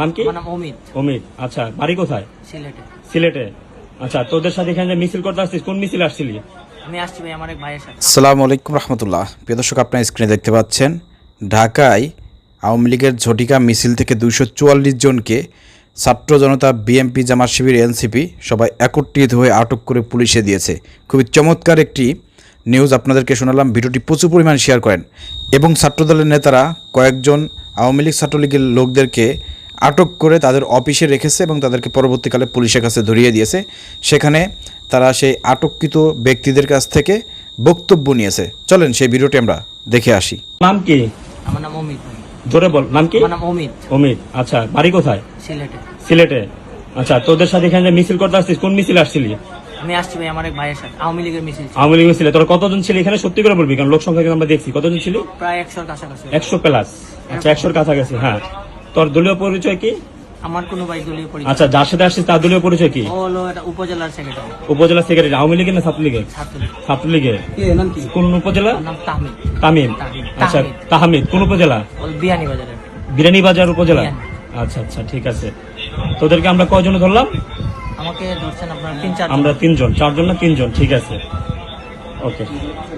নাম কি? অমিত। অমিত। আচ্ছা বাড়ি কোথায়? সিলেটে। সিলেটে। আচ্ছা তোদের সাথে এখানে যে মিছিল করতে আসছিস কোন মিছিল আসছিলি? আমি আসছি ভাই আমার এক ভাইয়ের সাথে। আসসালামু আলাইকুম রহমতুল্লাহ। প্রিয় দর্শক আপনার স্ক্রিনে দেখতে পাচ্ছেন ঢাকায় আওয়ামী লীগের ঝটিকা মিছিল থেকে দুইশো চুয়াল্লিশ জনকে ছাত্র জনতা বিএমপি জামাত শিবির এনসিপি সবাই একত্রিত হয়ে আটক করে পুলিশে দিয়েছে। খুবই চমৎকার একটি নিউজ আপনাদেরকে শোনালাম। ভিডিওটি প্রচুর পরিমাণ শেয়ার করেন। এবং ছাত্রদলের নেতারা কয়েকজন আওয়ামী লীগ ছাত্রলীগের লোকদেরকে আটক করে তাদের অফিসে রেখেছে এবং তাদেরকে পরবর্তীকালে পুলিশের কাছে ধরিয়ে দিয়েছে। সেখানে তারা সেই আটককৃত ব্যক্তিদের কাছ থেকে বক্তব্য নিয়েছে। চলেন সেই ভিডিওটি আমরা দেখে আসি। নাম কি? আমার নাম অমিত ভাই। ধরে বল নাম কি? আমার নাম অমিত। অমিত আচ্ছা বাড়ি কোথায়? সিলেটে। সিলেটে। আচ্ছা তোদের সাথে এখানে মিছিল করতে আসছিস কোন মিছিল আসছিলি? আমি আসছি ভাই আমার এক ভাইয়ের সাথে। আওয়ামী লীগের মিছিল ছিল। আওয়ামী লীগ মিছিলে। তোরা কতজন ছিলি এখানে? সত্যি করে বলবি কারণ লোক সংখ্যা কিন্তু আমরা দেখছি। কতজন ছিলি? প্রায় একশোর কাছাকাছি। একশো প্লাস। আচ্ছা একশোর কাছাকাছি হ্যাঁ। তোর দলীয় পরিচয় কি? আমার কোনো ভাই দলীয় পরিচয় আচ্ছা যার সাথে আসছিস তার দলীয় পরিচয় কি? ও হলো এটা উপজেলার সেক্রেটারি উপজেলা সেক্রেটারি আওয়ামী লীগের না ছাত্রলীগের? ছাত্রলীগ। ছাত্রলীগের। কোন উপজেলা? ওর নাম তাহমিদ। তামিম তামিম। আচ্ছা তাহমিদ। কোন উপজেলা? ও বিয়ানি বাজারের বিরানীবাজার উপজেলা? বিরানী। আচ্ছা আচ্ছা ঠিক আছে। তোদেরকে আমরা কয়জন ধরলাম? আমাকে ধরছেন আপনার তিন চার আমরা তিনজন চারজন না তিনজন ঠিক আছে। ওকে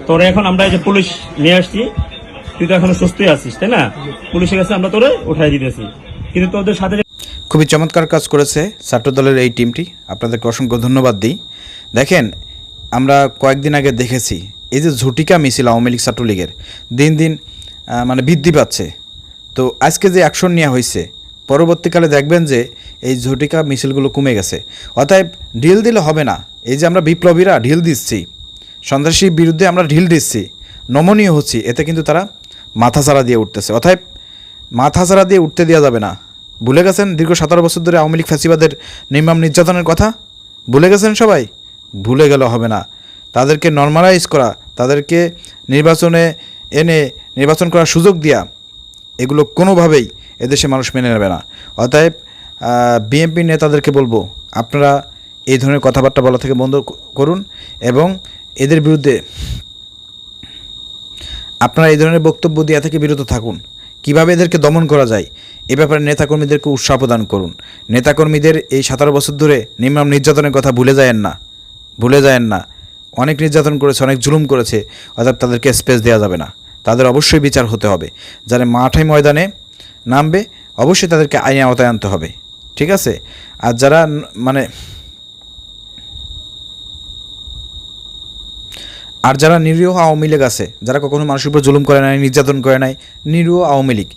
তোরে এখন আমরা এই যে পুলিশ নিয়ে আসছি তুই তো এখনও সুস্থই আছিস তাই না? পুলিশের কাছে আমরা তোরে উঠাই দিতেছি। কিন্তু তোদের সাথে খুবই চমৎকার কাজ করেছে ছাত্রদলের এই টিমটি। আপনাদেরকে অসংখ্য ধন্যবাদ দিই। দেখেন আমরা কয়েকদিন আগে দেখেছি এই যে ঝুটিকা মিছিল আওয়ামী লীগ ছাত্রলীগের দিন দিন মানে বৃদ্ধি পাচ্ছে। তো আজকে যে অ্যাকশন নেওয়া হয়েছে পরবর্তীকালে দেখবেন যে এই ঝটিকা মিছিলগুলো কমে গেছে। অতএব ঢিল দিলে হবে না। এই যে আমরা বিপ্লবীরা ঢিল দিচ্ছি, সন্ত্রাসীর বিরুদ্ধে আমরা ঢিল দিচ্ছি, নমনীয় হচ্ছি, এতে কিন্তু তারা মাথা চারা দিয়ে উঠতেছে। অতএব মাথা চারা দিয়ে উঠতে দেওয়া যাবে না। ভুলে গেছেন দীর্ঘ সতেরো বছর ধরে আওয়ামী লীগ ফ্যাসিবাদের নির্মম নির্যাতনের কথা? ভুলে গেছেন সবাই? ভুলে গেলে হবে না। তাদেরকে নর্মালাইজ করা, তাদেরকে নির্বাচনে এনে নির্বাচন করার সুযোগ দেওয়া এগুলো কোনোভাবেই এদেশে মানুষ মেনে নেবে না। অতএব বিএনপি নেতাদেরকে বলব, আপনারা এই ধরনের কথাবার্তা বলা থেকে বন্ধ করুন এবং এদের বিরুদ্ধে আপনারা এই ধরনের বক্তব্য দেওয়া থেকে বিরত থাকুন। কীভাবে এদেরকে দমন করা যায়, এ ব্যাপারে নেতাকর্মীদেরকে উৎসাহ প্রদান করুন। নেতাকর্মীদের এই সতেরো বছর ধরে নির্মম নির্যাতনের কথা ভুলে যায়েন না, ভুলে যায়েন না। অনেক নির্যাতন করেছে, অনেক জুলুম করেছে অর্থাৎ তাদেরকে স্পেস দেওয়া যাবে না। তাদের অবশ্যই বিচার হতে হবে। যারা মাঠে ময়দানে নামবে, অবশ্যই তাদেরকে আইনে আওতায় আনতে হবে। ঠিক আছে? আর যারা মানে আর যারা নিরীহ আওয়ামী লীগ আছে, যারা কখনো মানুষের উপর জুলুম করে নাই, নির্যাতন করে নাই, নিরীহ আওয়ামী লীগ,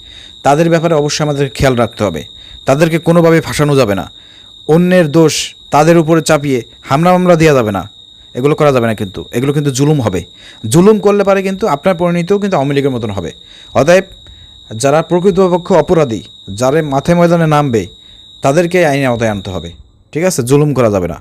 তাদের ব্যাপারে অবশ্যই আমাদের খেয়াল রাখতে হবে। তাদেরকে কোনোভাবে ফাঁসানো যাবে না। অন্যের দোষ তাদের উপরে চাপিয়ে হামলা মামলা দেওয়া যাবে না। এগুলো করা যাবে না কিন্তু। এগুলো কিন্তু জুলুম হবে। জুলুম করলে পারে কিন্তু আপনার পরিণতিও কিন্তু আওয়ামী লীগের মতন হবে। অতএব যারা প্রকৃতপক্ষ অপরাধী, যারা মাথায় ময়দানে নামবে, তাদেরকে আইনের আওতায় আনতে হবে। ঠিক আছে? জুলুম করা যাবে না।